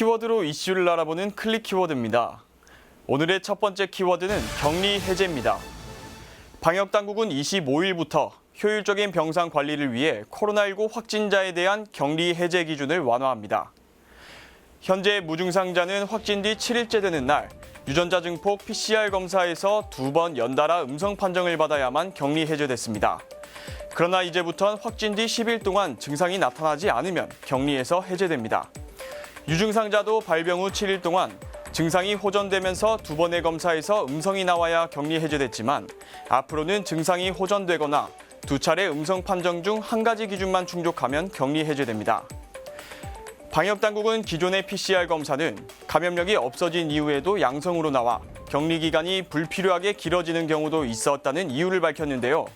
키워드로 이슈를 알아보는 클릭 키워드입니다. 오늘의 첫 번째 키워드는 격리 해제입니다. 방역 당국은 25일부터 효율적인 병상 관리를 위해 코로나19 확진자에 대한 격리 해제 기준을 완화합니다. 현재 무증상자는 확진 뒤 7일째 되는 날 유전자 증폭 PCR 검사에서 두 번 연달아 음성 판정을 받아야만 격리 해제됐습니다. 그러나 이제부턴 확진 뒤 10일 동안 증상이 나타나지 않으면 격리에서 해제됩니다. 유증상자도 발병 후 7일 동안 증상이 호전되면서 두 번의 검사에서 음성이 나와야 격리 해제됐지만 앞으로는 증상이 호전되거나 두 차례 음성 판정 중 한 가지 기준만 충족하면 격리 해제됩니다. 방역 당국은 기존의 PCR 검사는 감염력이 없어진 이후에도 양성으로 나와 격리 기간이 불필요하게 길어지는 경우도 있었다는 이유를 밝혔는데요.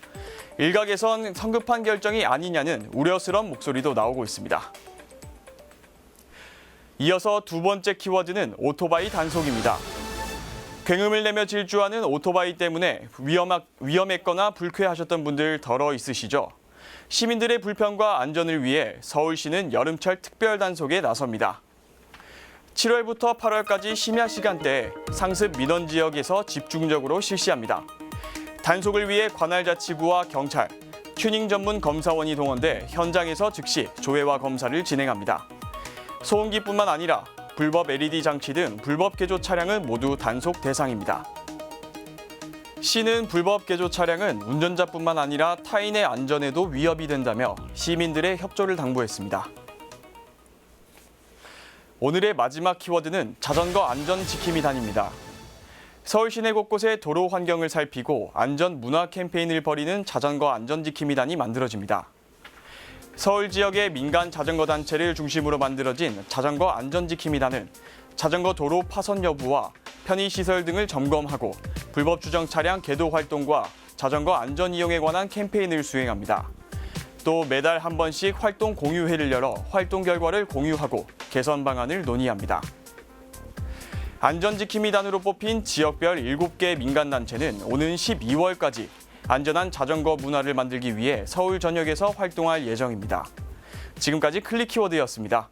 일각에선 성급한 결정이 아니냐는 우려스러운 목소리도 나오고 있습니다. 이어서 두 번째 키워드는 오토바이 단속입니다. 굉음을 내며 질주하는 오토바이 때문에 위험하, 위험했거나 불쾌하셨던 분들 덜어 있으시죠? 시민들의 불편과 안전을 위해 서울시는 여름철 특별 단속에 나섭니다. 7월부터 8월까지 심야 시간대에 상습 민원 지역에서 집중적으로 실시합니다. 단속을 위해 관할 자치부와 경찰, 튜닝 전문 검사원이 동원돼 현장에서 즉시 조회와 검사를 진행합니다. 소음기뿐만 아니라 불법 LED 장치 등 불법 개조 차량은 모두 단속 대상입니다. 시는 불법 개조 차량은 운전자뿐만 아니라 타인의 안전에도 위협이 된다며 시민들의 협조를 당부했습니다. 오늘의 마지막 키워드는 자전거 안전 지킴이 단입니다. 서울 시내 곳곳의 도로 환경을 살피고 안전 문화 캠페인을 벌이는 자전거 안전 지킴이 단이 만들어집니다. 서울 지역의 민간 자전거 단체를 중심으로 만들어진 자전거 안전지킴이단은 자전거 도로 파선 여부와 편의 시설 등을 점검하고 불법 주정 차량 계도 활동과 자전거 안전 이용에 관한 캠페인을 수행합니다. 또 매달 한 번씩 활동 공유회를 열어 활동 결과를 공유하고 개선 방안을 논의합니다. 안전지킴이단으로 뽑힌 지역별 7개 민간단체는 오는 12월까지 안전한 자전거 문화를 만들기 위해 서울 전역에서 활동할 예정입니다. 지금까지 클릭 키워드였습니다.